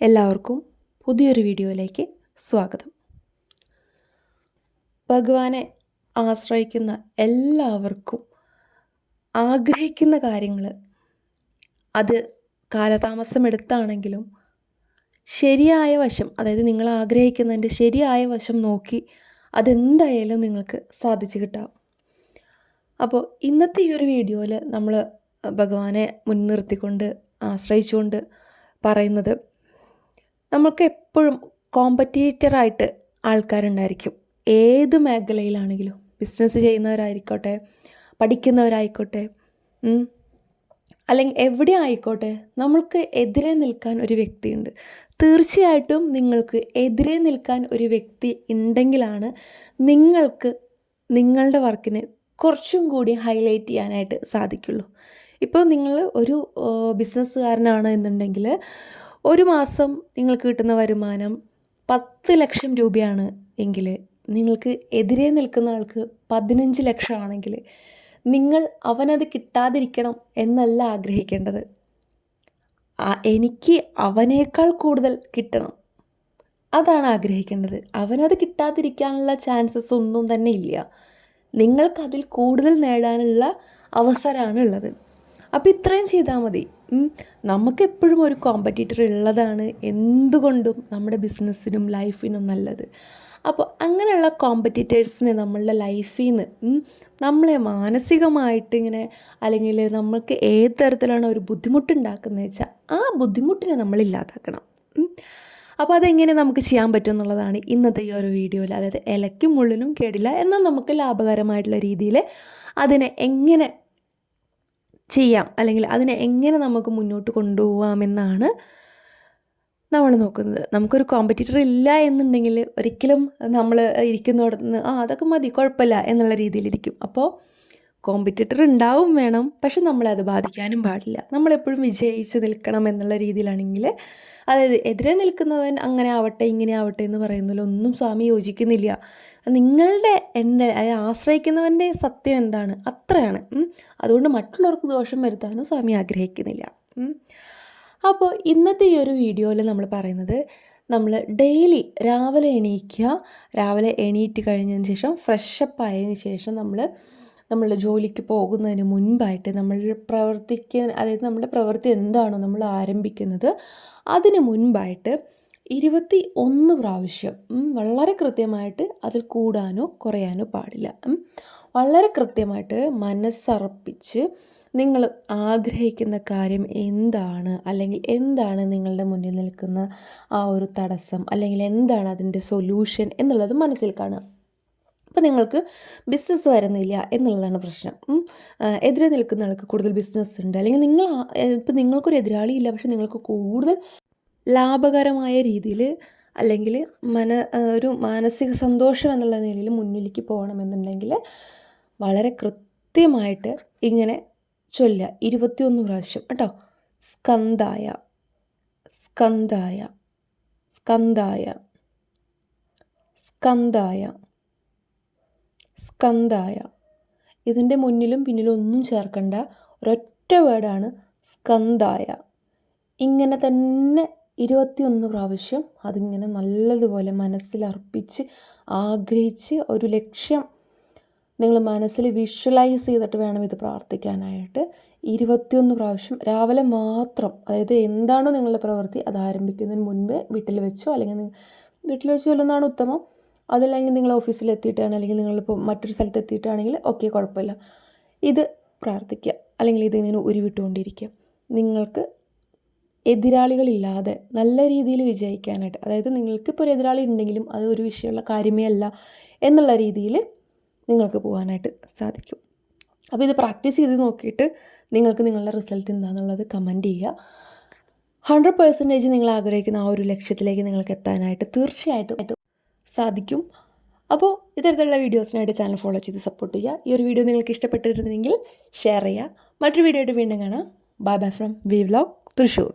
എല്ലാവർക്കും പുതിയൊരു വീഡിയോയിലേക്ക് സ്വാഗതം. ഭഗവാനെ ആശ്രയിക്കുന്ന എല്ലാവർക്കും ആഗ്രഹിക്കുന്ന കാര്യങ്ങൾ അത് കാലതാമസം എടുത്താണെങ്കിലും ശരിയായ വശം അതായത് നിങ്ങൾ ആഗ്രഹിക്കുന്നതിന്റെ ശരിയായ വശം നോക്കി അതെന്തായാലും നിങ്ങൾക്ക് സാധിച്ചു കിട്ടാം. അപ്പോൾ ഇന്നത്തെ ഈ ഒരു വീഡിയോയിൽ നമ്മൾ ഭഗവാനെ മുൻനിർത്തിക്കൊണ്ട് ആശ്രയിച്ചുകൊണ്ട് പറയുന്നത് നമ്മൾക്ക് എപ്പോഴും കോമ്പറ്റീറ്ററായിട്ട് ആൾക്കാരുണ്ടായിരിക്കും. ഏത് മേഖലയിലാണെങ്കിലും ബിസിനസ് ചെയ്യുന്നവരായിക്കോട്ടെ പഠിക്കുന്നവരായിക്കോട്ടെ അല്ലെങ്കിൽ എവിടെ ആയിക്കോട്ടെ നമ്മൾക്ക് എതിരെ നിൽക്കാൻ ഒരു വ്യക്തിയുണ്ട്. തീർച്ചയായിട്ടും നിങ്ങൾക്ക് എതിരെ നിൽക്കാൻ ഒരു വ്യക്തി ഉണ്ടെങ്കിലാണ് നിങ്ങൾക്ക് നിങ്ങളുടെ വർക്കിന് കുറച്ചും കൂടി ഹൈലൈറ്റ് ചെയ്യാനായിട്ട് സാധിക്കുള്ളൂ. ഇപ്പോൾ നിങ്ങൾ ഒരു ബിസിനസ്സുകാരനാണ് എന്നുണ്ടെങ്കിൽ ഒരു മാസം നിങ്ങൾക്ക് കിട്ടുന്ന വരുമാനം പത്ത് ലക്ഷം രൂപയാണ് എങ്കിൽ നിങ്ങൾക്ക് എതിരെ നിൽക്കുന്ന ആൾക്ക് പതിനഞ്ച് ലക്ഷമാണെങ്കിൽ നിങ്ങൾ അവനത് കിട്ടാതിരിക്കണം എന്നല്ല ആഗ്രഹിക്കേണ്ടത്. എനിക്ക് അവനേക്കാൾ കൂടുതൽ കിട്ടണം. അതാണ് ആഗ്രഹിക്കേണ്ടത്. അവനത് കിട്ടാതിരിക്കാനുള്ള ചാൻസസ് ഒന്നും തന്നെ ഇല്ല. നിങ്ങൾക്കതിൽ കൂടുതൽ നേടാനുള്ള അവസരമാണ് ഉള്ളത്. അപ്പോൾ ഇത്രയും ചെയ്താൽ മതി. നമുക്കെപ്പോഴും ഒരു കോമ്പറ്റീറ്റർ ഉള്ളതാണ് എന്തുകൊണ്ടും നമ്മുടെ ബിസിനസ്സിനും ലൈഫിനും നല്ലത് അപ്പോൾ അങ്ങനെയുള്ള കോമ്പറ്റീറ്റേഴ്സിനെ നമ്മളുടെ ലൈഫിൽ നിന്ന് നമ്മളെ മാനസികമായിട്ട് ഇങ്ങനെ അല്ലെങ്കിൽ നമ്മൾക്ക് ഏത് തരത്തിലാണ് ഒരു ബുദ്ധിമുട്ടുണ്ടാക്കുന്നത് വെച്ചാൽ ആ ബുദ്ധിമുട്ടിനെ നമ്മൾ ഇല്ലാതാക്കണം. അപ്പോൾ അതെങ്ങനെ നമുക്ക് ചെയ്യാൻ പറ്റും എന്നുള്ളതാണ് ഇന്നത്തെ ഈ ഒരു വീഡിയോയിൽ അതായത് ഇലയ്ക്കും മുള്ളിനും കേടില്ല എന്നാൽ നമുക്ക് ലാഭകരമായിട്ടുള്ള രീതിയിൽ അതിനെ എങ്ങനെ ചെയ്യാം. അല്ലെങ്കിൽ അതിനെ എങ്ങനെ നമുക്ക് മുന്നോട്ട് കൊണ്ടുപോകാമെന്നാണ് നമ്മൾ നോക്കുന്നത്. നമുക്കൊരു കോമ്പറ്റീറ്റർ ഇല്ല എന്നുണ്ടെങ്കിൽ ഒരിക്കലും നമ്മൾ ഇരിക്കുന്നിടത്ത് നിന്ന് ആ അതൊക്കെ മതി കുഴപ്പമില്ല എന്നുള്ള രീതിയിലിരിക്കും അപ്പോൾ കോമ്പറ്റീറ്റർ ഉണ്ടാവും വേണം പക്ഷെ നമ്മളത് ബാധിക്കാനും പാടില്ല. നമ്മളെപ്പോഴും വിജയിച്ച് നിൽക്കണം എന്നുള്ള രീതിയിലാണെങ്കിൽ അതായത് എതിരെ നിൽക്കുന്നവൻ അങ്ങനെ ആവട്ടെ ഇങ്ങനെ ആവട്ടെ എന്ന് പറയുന്നതിലൊന്നും സ്വാമി യോജിക്കുന്നില്ല. നിങ്ങളുടെ എന്റെ അതായത് ആശ്രയിക്കുന്നവന്റെ സത്യം എന്താണ്? അത്രയാണ്. അതുകൊണ്ട് മറ്റുള്ളവർക്ക് ദോഷം വരുത്താനും സ്വാമി ആഗ്രഹിക്കുന്നില്ല. അപ്പോൾ ഇന്നത്തെ ഈ ഒരു വീഡിയോയിൽ നമ്മൾ പറയുന്നത് നമ്മൾ ഡെയിലി രാവിലെ എണീക്കുക രാവിലെ എണീറ്റ് കഴിഞ്ഞതിന് ശേഷം ഫ്രഷപ്പ് ആയതിനു ശേഷം നമ്മൾ നമ്മളുടെ ജോലിക്ക് പോകുന്നതിന് മുൻപായിട്ട് നമ്മൾ പ്രവർത്തിക്കാൻ അതായത് നമ്മുടെ പ്രവൃത്തി എന്താണോ നമ്മൾ ആരംഭിക്കുന്നത് അതിന് മുൻപായിട്ട് ഇരുപത്തി ഒന്ന് പ്രാവശ്യം വളരെ കൃത്യമായിട്ട് അതിൽ കൂടാനോ കുറയാനോ പാടില്ല. വളരെ കൃത്യമായിട്ട് മനസ്സർപ്പിച്ച് നിങ്ങൾ ആഗ്രഹിക്കുന്ന കാര്യം എന്താണ് അല്ലെങ്കിൽ എന്താണ് നിങ്ങളുടെ മുന്നിൽ നിൽക്കുന്ന ആ ഒരു തടസ്സം അല്ലെങ്കിൽ എന്താണ് അതിന്റെ സൊല്യൂഷൻ എന്നുള്ളത് മനസ്സിൽ കാണുക. അപ്പോൾ നിങ്ങൾക്ക് ബിസിനസ് വരുന്നില്ല എന്നുള്ളതാണ് പ്രശ്നം. എതിരെ നിൽക്കുന്ന ആൾക്ക് കൂടുതൽ ബിസിനസ് ഉണ്ട്. അല്ലെങ്കിൽ നിങ്ങൾ ഇപ്പം നിങ്ങൾക്കൊരു എതിരാളി ഇല്ല. പക്ഷെ നിങ്ങൾക്ക് കൂടുതൽ ലാഭകരമായ രീതിയിൽ അല്ലെങ്കിൽ മന ഒരു മാനസിക സന്തോഷം എന്നുള്ള നിലയിൽ മുന്നിലേക്ക് പോകണമെന്നുണ്ടെങ്കിൽ വളരെ കൃത്യമായിട്ട് ഇങ്ങനെ ചൊല്ല ഇരുപത്തിയൊന്ന് പ്രാവശ്യം. കേട്ടോ. സ്കന്തായ സ്കന്തായ സ്കന്തായ സ്കന്തായ സ്കന്തായ ഇതിന്റെ മുന്നിലും പിന്നിലും ഒന്നും ചേർക്കണ്ട. ഒരൊറ്റ വേർഡാണ് സ്കന്ധായ ഇങ്ങനെ തന്നെ ഇരുപത്തിയൊന്ന് പ്രാവശ്യം അതിങ്ങനെ നല്ലതുപോലെ മനസ്സിൽ അർപ്പിച്ച് ആഗ്രഹിച്ച് ഒരു ലക്ഷ്യം നിങ്ങൾ മനസ്സിൽ വിഷ്വലൈസ് ചെയ്തിട്ട് വേണം ഇത് പ്രാർത്ഥിക്കാനായിട്ട്. ഇരുപത്തിയൊന്ന് പ്രാവശ്യം രാവിലെ മാത്രം അതായത് എന്താണോ നിങ്ങളുടെ പ്രവൃത്തി അത് ആരംഭിക്കുന്നതിന് മുൻപേ വീട്ടിൽ വെച്ചോ അല്ലെങ്കിൽ വീട്ടിൽ വെച്ച് ചൊല്ലുന്നതാണ് ഉത്തമം. അതല്ലെങ്കിൽ നിങ്ങൾ ഓഫീസിൽ എത്തിയിട്ടാണ് അല്ലെങ്കിൽ നിങ്ങളിപ്പോൾ മറ്റൊരു സ്ഥലത്ത് എത്തിയിട്ടാണെങ്കിൽ ഓക്കെ കുഴപ്പമില്ല. ഇത് പ്രാർത്ഥിക്കുക. അല്ലെങ്കിൽ ഇതിങ്ങനെ ഉരുവിട്ടുകൊണ്ടിരിക്കുക. നിങ്ങൾക്ക് എതിരാളികളില്ലാതെ നല്ല രീതിയിൽ വിജയിക്കാനായിട്ട് അതായത് നിങ്ങൾക്കിപ്പോൾ ഒരു എതിരാളി ഉണ്ടെങ്കിലും അത് ഒരു വിഷയമുള്ള കാര്യമേ അല്ല എന്നുള്ള രീതിയിൽ നിങ്ങൾക്ക് പോകാനായിട്ട് സാധിക്കും. അപ്പോൾ ഇത് പ്രാക്ടീസ് ചെയ്ത് നോക്കിയിട്ട് നിങ്ങൾക്ക് നിങ്ങളുടെ റിസൾട്ട് എന്താണെന്നുള്ളത് കമന്റ് ചെയ്യുക. ഹൺഡ്രഡ് പെർസെന്റേജ് നിങ്ങൾ ആഗ്രഹിക്കുന്ന ആ ഒരു ലക്ഷ്യത്തിലേക്ക് നിങ്ങൾക്ക് എത്താനായിട്ട് തീർച്ചയായിട്ടും സാധിക്കും. അപ്പോൾ ഇത്തരത്തിലുള്ള വീഡിയോസിനായിട്ട് ചാനൽ ഫോളോ ചെയ്ത് സപ്പോർട്ട് ചെയ്യുക. ഈ ഒരു വീഡിയോ നിങ്ങൾക്ക് ഇഷ്ടപ്പെട്ടിരുന്നെങ്കിൽ ഷെയർ ചെയ്യുക. മറ്റൊരു വീഡിയോ ആയിട്ട് വീണ്ടും കാണാം. Bye bye from V vlog Thrissur